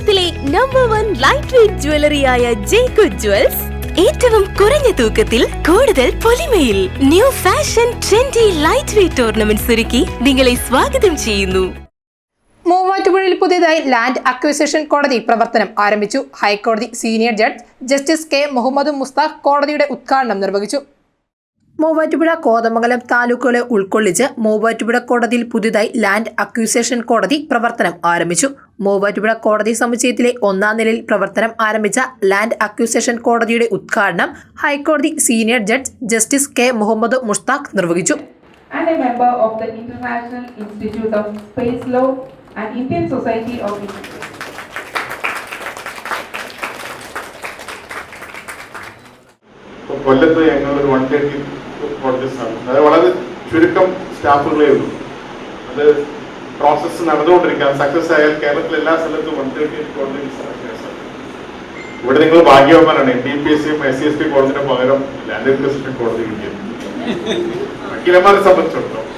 കേരളത്തിലെ number one light weight ജ്വല്ലറിയായ ജേക്കു jewels ഏറ്റവും കുറഞ്ഞ തൂക്കത്തിൽ കൂടുതൽ പൊലിമയിൽ new fashion trendy light weight ornaments ഒരുക്കി നിങ്ങളെ സ്വാഗതം ചെയ്യുന്നു. മൂവാറ്റുപുഴയിൽ പുതിയതായി ലാൻഡ് അക്വിസിഷൻ കോടതി പ്രവർത്തനം ആരംഭിച്ചു. ഹൈക്കോടതി senior judge justice K Muhammad Mushtaq കോടതിയുടെ ഉദ്ഘാടനം നിർവഹിച്ചു. മൂവാറ്റുപുഴ കോതമംഗലം താലൂക്കുകളെ ഉൾക്കൊള്ളിച്ച് മൂവാറ്റുപുഴ കോടതിയിൽ പുതിയതായി ലാൻഡ് അക്വിസേഷൻ കോടതി പ്രവർത്തനം ആരംഭിച്ചു. മൂവാറ്റുപുഴ കോടതി സമുച്ചയത്തിലെ ഒന്നാം നിലയിൽ പ്രവർത്തനം ആരംഭിച്ച ലാൻഡ് അക്യൂസേഷൻ കോടതിയുടെ ഉദ്ഘാടനം ഹൈക്കോടതി senior judge justice K Muhammad Mushtaq നിർവഹിച്ചു. And a member of the International Institute of Space Law and Indian Society of. കൊല്ലത്ത് ഞങ്ങൾ ഒരു വൺ തേർട്ടി പ്രോജക്ട്സാണ് അത് വളരെ ചുരുക്കം സ്റ്റാഫുകളേ ഉള്ളൂ. അത് പ്രോസസ്സ് നടന്നുകൊണ്ടിരിക്കുക സക്സസ് ആയാൽ കേരളത്തിലെ എല്ലാ സ്ഥലത്തും വൺ തേർട്ടി കോളേജ് ഇവിടെ നിങ്ങൾ ഭാഗ്യവാന്മാരാണ്. എൻ ഡി പി എസ് സിയും എസ് സി എസ് ടി കോളേജിന് പകരം ലാൻഡ് അക്വിസിഷൻ കോടതി കിട്ടിയത്. വക്കീലന്മാരെ സംബന്ധിച്ചിടത്തോളം.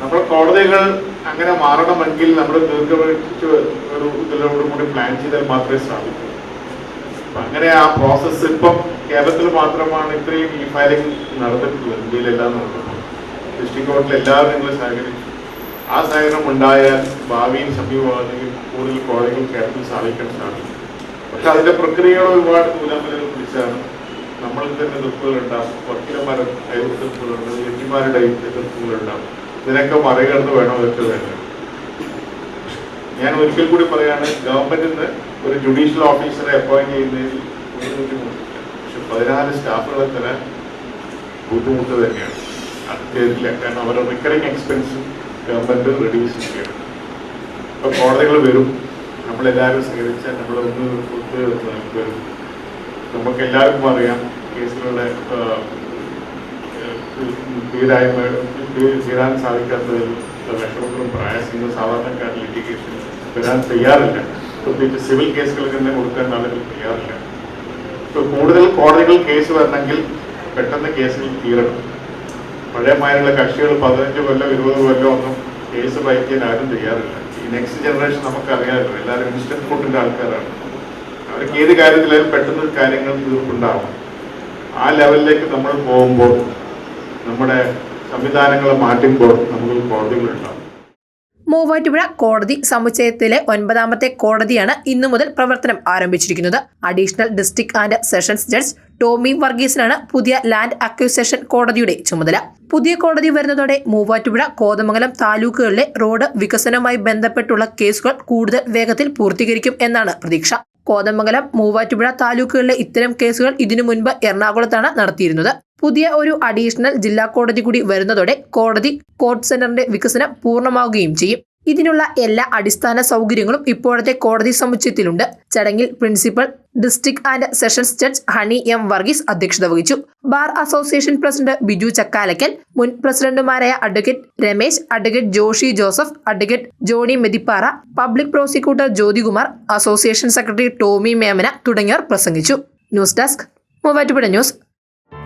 നമ്മൾ കോടതികൾ അങ്ങനെ മാറണമെങ്കിൽ നമ്മൾ ദീർഘവീക്ഷിച്ച് ഒരു ഇതിലോട് കൂടി പ്ലാൻ ചെയ്താൽ മാത്രമേ സാധിക്കൂ. അങ്ങനെ ആ പ്രോസസ്സ് ഇപ്പം കേരളത്തിൽ മാത്രമാണ് ഇത്രയും ഇ ഫയലിംഗ് നടന്നിട്ടുള്ളത്. ഇന്ത്യയിലെല്ലാം നടന്നിട്ടുള്ളത്. ഡിസ്ട്രിക്ട് കോർട്ടിൽ എല്ലാവരും നിങ്ങൾ സഹകരിച്ചു. ആ സഹകരണം ഉണ്ടായാൽ ഭാവിയിൽ സമീപമാണെങ്കിൽ കൂടുതൽ കോളേജുകൾ കേരളത്തിൽ സ്ഥാപിക്കാൻ സാധിക്കും. പക്ഷെ അതിന്റെ പ്രക്രിയകൾ ഒരുപാട് നൂലാമലകൾ പിടിച്ചാണ് നമ്മൾ തന്നെ എതിർപ്പുകളുണ്ടാവും വക്കീലന്മാരുടെ എതിർപ്പുകളുണ്ട് ജഡ്ജിമാരുടെ എതിർപ്പുകളുണ്ടാവും ഇതിനൊക്കെ മറികടന്ന് വേണം ഇതൊക്കെ വേണ്ടത്. ഞാൻ ഒരിക്കൽ കൂടി പറയാണ് ഗവൺമെന്റിന് ഒരു ജുഡീഷ്യൽ ഓഫീസറെ അപ്പോയിന്റ് ചെയ്യുന്നതിൽ പക്ഷെ പതിനാല് സ്റ്റാഫുകളെ തന്നെ ബുദ്ധിമുട്ട് തന്നെയാണ്. അത് കാരണം അവരുടെ റിക്കറിങ് എക്സ്പെൻസ് ഗവൺമെന്റ് റെഡ്യൂസ് ചെയ്യണം ഇപ്പൊ കോടതികൾ വരും. നമ്മളെല്ലാവരും സഹകരിച്ചാൽ നമ്മൾ ഒന്ന് വരും നമുക്ക് എല്ലാവർക്കും അറിയാം കേസുകളുടെ തീരായ്മ തീരാൻ സാധിക്കാത്തതിൽ വിഷമങ്ങളും പ്രയാസങ്ങളും സാധാരണക്കാർ ലിറ്റിഗേഷൻ വരാൻ തയ്യാറില്ല. പ്രത്യേകിച്ച് സിവിൽ കേസുകൾ തന്നെ കൊടുക്കാൻ ആളുകൾ തയ്യാറില്ല. ഇപ്പൊ കൂടുതൽ കോടതികൾ കേസ് വരണമെങ്കിൽ പെട്ടെന്ന് കേസുകൾ തീരണം. പഴയ മാതിരിയുള്ള കക്ഷികൾ പതിനഞ്ച് കൊല്ലം ഇരുപത് കൊല്ലം ഒന്നും കേസ് വായിക്കാൻ ആരും ചെയ്യാറില്ല ഈ നെക്സ്റ്റ് ജനറേഷൻ നമുക്ക് നമുക്കറിയാമല്ലോ എല്ലാവരും ഇൻസ്റ്റന്റ് ഫുഡിന്റെ ആൾക്കാരാണ്. അവർക്ക് ഏത് കാര്യത്തിലായാലും പെട്ടെന്ന് കാര്യങ്ങൾ തീർപ്പുണ്ടാവും ആ ലെവലിലേക്ക് നമ്മൾ പോകുമ്പോൾ നമ്മുടെ സംവിധാനങ്ങളെ മാറ്റുമ്പോൾ നമുക്ക് കോടതികളുണ്ടാവും മൂവാറ്റുപുഴ കോടതി സമുച്ചയത്തിലെ ഒൻപതാമത്തെ കോടതിയാണ് ഇന്നു മുതൽ പ്രവർത്തനം ആരംഭിച്ചിരിക്കുന്നത്. Additional district and sessions judge Tomy വർഗീസിനാണ് പുതിയ ലാൻഡ് അക്യൂസേഷൻ കോടതിയുടെ ചുമതല. പുതിയ കോടതി വരുന്നതോടെ മൂവാറ്റുപുഴ കോതമംഗലം താലൂക്കുകളിലെ റോഡ് വികസനവുമായി ബന്ധപ്പെട്ടുള്ള കേസുകൾ കൂടുതൽ വേഗത്തിൽ പൂർത്തീകരിക്കും എന്നാണ് പ്രതീക്ഷ. കോതമംഗലം മൂവാറ്റുപുഴ താലൂക്കുകളിലെ ഇത്തരം കേസുകൾ ഇതിനു മുൻപ് എറണാകുളത്താണ് നടത്തിയിരുന്നത്. പുതിയ ഒരു അഡീഷണൽ ജില്ലാ കോടതി കൂടി വരുന്നതോടെ കോടതി കോർട്ട് സെന്ററിന്റെ വികസനം പൂർണമാവുകയും ചെയ്യും. ഇതിനുള്ള എല്ലാ അടിസ്ഥാന സൗകര്യങ്ങളും ഇപ്പോഴത്തെ കോടതി സമുച്ചയത്തിലുണ്ട്. ചടങ്ങിൽ principal district and sessions judge Honey M Varghese അധ്യക്ഷത വഹിച്ചു. Bar association president Biju Chakkalakkal മുൻ പ്രസിഡന്റുമാരായ advocate Ramesh advocate Joshy Joseph advocate Johny Methipara public prosecutor Jyothikumar association secretary Tomy Memana തുടങ്ങിയവർ പ്രസംഗിച്ചു. News desk Muvattupuzha news.